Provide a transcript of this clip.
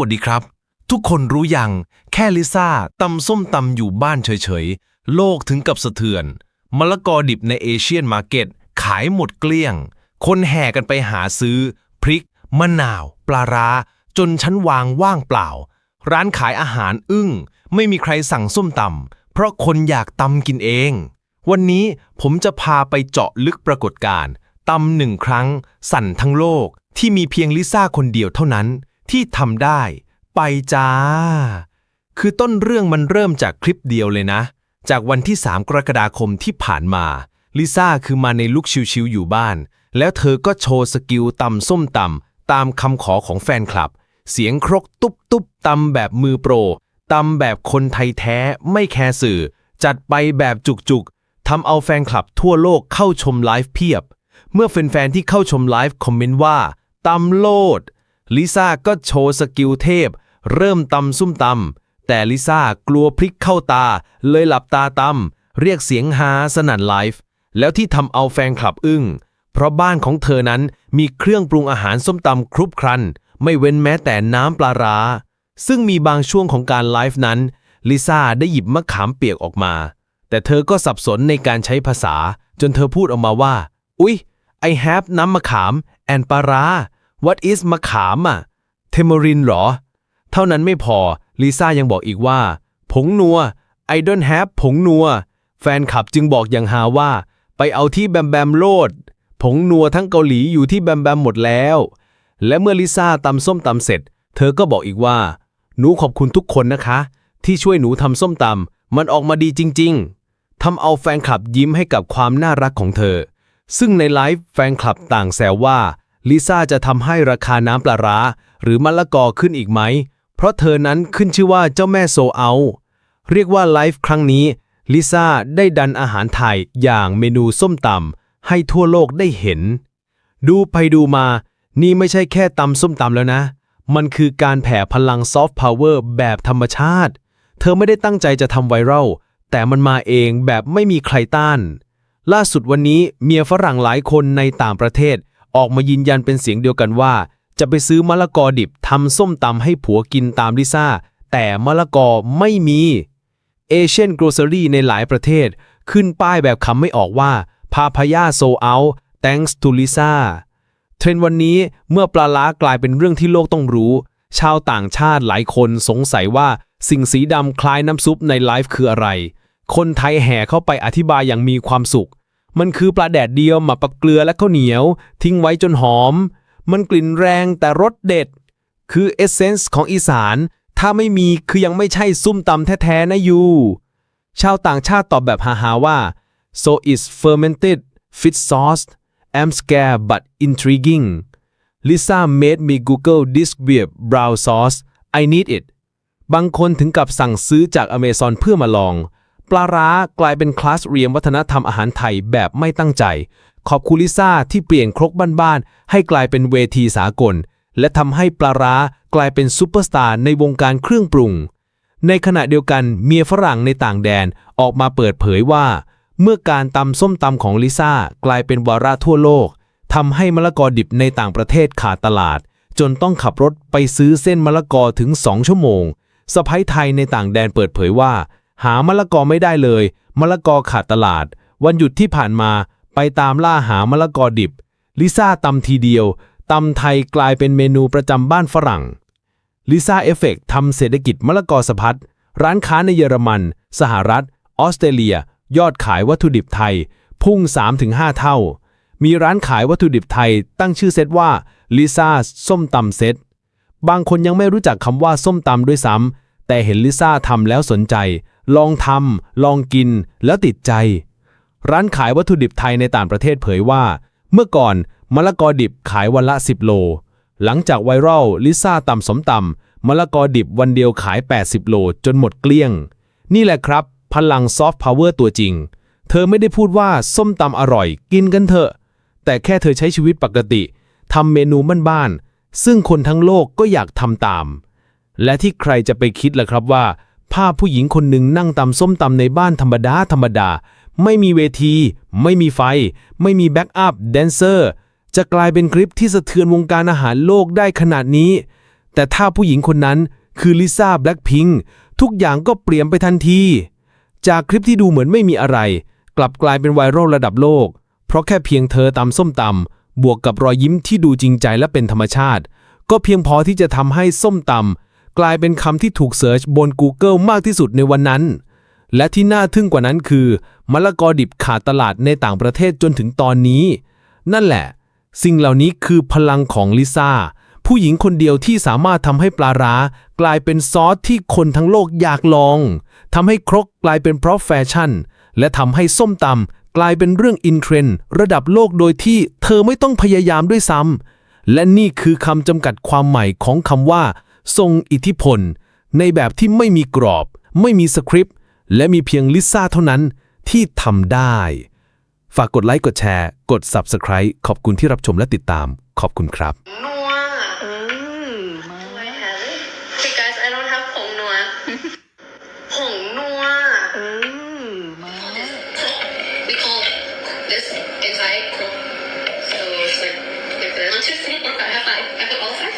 วัสดีครับ ทุกคนรู้ยัง แค่ลิซ่าตำส้มตำอยู่บ้านเฉยๆ โลกถึงกับสะเทือน มะละกอดิบในเอเชียนมาร์เก็ต ขายหมดเกลี้ยง คนแห่กันไปหาซื้อ พริก มะนาว ปลาร้า จนชั้นวางว่างเปล่า ร้านขายอาหารอึ้ง ไม่มีใครสั่งส้มตำเพราะคนอยากตำกินเอง วันนี้ผมจะพาไปเจาะลึกปรากฏการณ์ตำหนึ่งครั้ง สั่นทั้งโลกที่มีเพียงลิซ่าคนเดียวเท่านั้น ที่ทำได้ ไปจ้า คือต้นเรื่องมันเริ่มจากคลิปเดียวเลยนะ จากวันที่ 3 กรกฎาคมที่ผ่านมา ลิซ่าคือมาในลุคชิวๆอยู่บ้าน แล้วเธอก็โชว์สกิลตำส้มตำตามคำขอของแฟนคลับ เสียงครกตุ๊บตุบตำแบบมือโปรตำแบบคนไทยแท้ไม่แคร์สื่อ จัดไปแบบจุกๆทำเอาแฟนคลับทั่วโลกเข้าชมไลฟ์เพียบ เมื่อแฟนๆที่เข้าชมไลฟ์คอมเมนต์ว่าตำโลด ลิซ่าก็โชว์สกิลเทพ เริ่มตำซุ่มตำแต่ลิซ่ากลัวพริกเข้าตา เลยหลับตาตำเรียกเสียงฮาสนั่นไลฟ์แล้วที่ทำเอาแฟนคลับอึ้งเพราะบ้านของเธอนั้นมีเครื่องปรุงอาหารส้มตำครุบครัน ไม่เว้นแม้แต่น้ำปลาร้า ซึ่งมีบางช่วงของการไลฟ์นั้นลิซ่าได้หยิบมะขามเปียกออกมา แต่เธอก็สับสนในการใช้ภาษา จนเธอพูดออกมาว่า อุ๊ย I have น้ำมะขาม and ปลาร้า What is มะขามอะเทม o รินหรอ เท่านั้นไม่พอลิซ่ายังบอกอีกว่า ผงนัว I don't have ผงนัว แฟนคลับจึงบอกอย่างฮาว่า ไปเอาที่แบมแบมโลด ผงนัวทั้งเกาหลีอยู่ที่แบมแบมหมดแล้ว และเมื่อลิซ่าตำส้มตำเสร็จ เธอก็บอกอีกว่า หนูขอบคุณทุกคนนะคะ ที่ช่วยหนูทำส้มตำมันออกมาดีจริง ๆทำเอาแฟนคลับยิ้มให้กับความน่ารักของเธอ ซึ่งในไลฟ์แฟนคลับต่างแซวว่า ลิซ่าจะทำให้ราคาน้ำปลาร้าหรือมะละกอขึ้นอีกไหม เพราะเธอนั้นขึ้นชื่อว่าเจ้าแม่โซเอา เรียกว่าไลฟ์ครั้งนี้ลิซ่าได้ดันอาหารไทยอย่างเมนูส้มตำให้ทั่วโลกได้เห็น ดูไปดูมา นี่ไม่ใช่แค่ตำส้มตำแล้วนะ มันคือการแผ่พลังซอฟต์พาวเวอร์แบบธรรมชาติ เธอไม่ได้ตั้งใจจะทำไวรัลแต่มันมาเองแบบไม่มีใครต้าน ล่าสุดวันนี้เมียฝรั่งหลายคนในต่างประเทศ ออกมายืนยันเป็นเสียงเดียวกันว่า จะไปซื้อมะละกอดิบทำส้มตำให้ผัวกินตามลิซ่า แต่มะละกอไม่มีเอเชียน r o เ e อรี่ในหลายประเทศ ขึ้นป้ายแบบคำไม่ออกว่าพาพยาโซเอา thanks to Lisa เทรนวันนี้เมื่อปลาล้ากลายเป็นเรื่องที่โลกต้องรู้ ชาวต่างชาติหลายคนสงสัยว่าสิ่งสีดำคล้ายน้ำซุปในไลฟ์คืออะไร คนไทยแห่เข้าไปอธิบายอย่างมีความสุข มันคือปลาแดดเดียวหมาปักเกลือและข้าวเหนียว ทิ้งไว้จนหอม มันกลิ่นแรงแต่รสเด็ด คือเอเซนส์ของอีสาน ถ้าไม่มีคือยังไม่ใช่ซุ่มตำแท้ๆนะยูชาวต่างชาติตอบแบบฮาๆว่า so is fermented fish sauce I'm scared but intriguing Lisa made me Google this weird brown sauce I need it บางคนถึงกับสั่งซื้อจากอเมซอนเพื่อมาลอง ปลาร้ากลายเป็นคลาสเรียนวัฒนธรรมอาหารไทยแบบไม่ตั้งใจ ขอบคุณลิซ่าที่เปลี่ยนครกบ้านๆ ให้กลายเป็นเวทีสากล และทำให้ปลาร้ากลายเป็นซูเปอร์สตาร์ในวงการเครื่องปรุง ในขณะเดียวกันเมียฝรั่งในต่างแดนออกมาเปิดเผยว่า เมื่อการตำส้มตำของลิซ่ากลายเป็นวาระทั่วโลกทำให้มะละกอดิบในต่างประเทศขาดตลาด จนต้องขับรถไปซื้อเส้นมะละกอถึง 2 ชั่วโมงสะพ้ยไทยในต่างแดนเปิดเผยว่า หามะละกอไม่ได้เลย มะละกอขาดตลาด วันหยุดที่ผ่านมาไปตามล่าหามะละกอดิบ ลิซ่าตำทีเดียวตำไทยกลายเป็นเมนูประจำบ้านฝรั่ง ลิซ่าเอฟเฟกทำเศรษฐกิจมะละกอสะพัด ร้านค้าในเยอรมัน สหรัฐ ออสเตรเลีย ยอดขายวัตถุดิบไทย พุ่ง 3-5 เท่า มีร้านขายวัตถุดิบไทยตั้งชื่อเซตว่าลิซ่าส้มตำเซต บางคนยังไม่รู้จักคำว่าส้มตำด้วยซ้ำแต่เห็นลิซ่าทำแล้วสนใจ ลองทำลองกินแล้วติดใจ ร้านขายวัตถุดิบไทยในต่างประเทศเผยว่า เมื่อก่อนมะละกอดิบขายวันละ 10 โล หลังจากไวรัลลิซ่าตำสมตำมะละกอดิบวันเดียวขาย 80 โล จนหมดเกลี้ยง นี่แหละครับ พลังซอฟต์พาวเวอร์ตัวจริง เธอไม่ได้พูดว่าส้มตำอร่อย กินกันเถอะ แต่แค่เธอใช้ชีวิตปกติทำเมนูบ้านๆซึ่งคนทั้งโลกก็อยากทำตาม และที่ใครจะไปคิดล่ะครับว่า ภาพผู้หญิงคนหนึ่งนั่งตำส้มตำในบ้านธรรมดาธรรมดา ไม่มีเวที ไม่มีไฟ ไม่มีแบ็กอัพแดนเซอร์จะกลายเป็นคลิปที่สะเทือนวงการอาหารโลกได้ขนาดนี้ แต่ถ้าผู้หญิงคนนั้นคือลิซ่าแบล็ p พิงทุกอย่างก็เปลี่ยนไปทันที จากคลิปที่ดูเหมือนไม่มีอะไร กลับกลายเป็นไวรัลระดับโลก เพราะแค่เพียงเธอตำส้มตำบวกกับรอยยิ้มที่ดูจริงใจและเป็นธรรมชาติ ก็เพียงพอที่จะทำให้ส้มตำ กลายเป็นคำที่ถูกเสิร์ชบน Google มากที่สุดในวันนั้น และที่น่าทึ่งกว่านั้นคือ มะละกอดิบขาดตลาดในต่างประเทศจนถึงตอนนี้ นั่นแหละ สิ่งเหล่านี้คือพลังของลิซ่า ผู้หญิงคนเดียวที่สามารถทำให้ปลาร้ากลายเป็นซอสที่คนทั้งโลกอยากลองทำให้ครกกลายเป็นเพราะแฟชั่น และทำให้ส้มตำกลายเป็นเรื่องอินเทรนด์ระดับโลกโดยที่เธอไม่ต้องพยายามด้วยซ้ำและนี่คือคำจำกัดความใหม่ของคำว่า ทรงอิทธิพล ในแบบที่ไม่มีกรอบ ไม่มีสคริปต์ และมีเพียงลิซ่าเท่านั้นที่ทำได้ ฝากกดไลค์กดแชร์ กด Subscribe ขอบคุณที่รับชมและติดตาม ขอบคุณครับ นัวเออมา Do I have it? Hey guys I don't have ผงนัว ผงนัวเออมา we call this inside crook so it's like like this one two three four five high five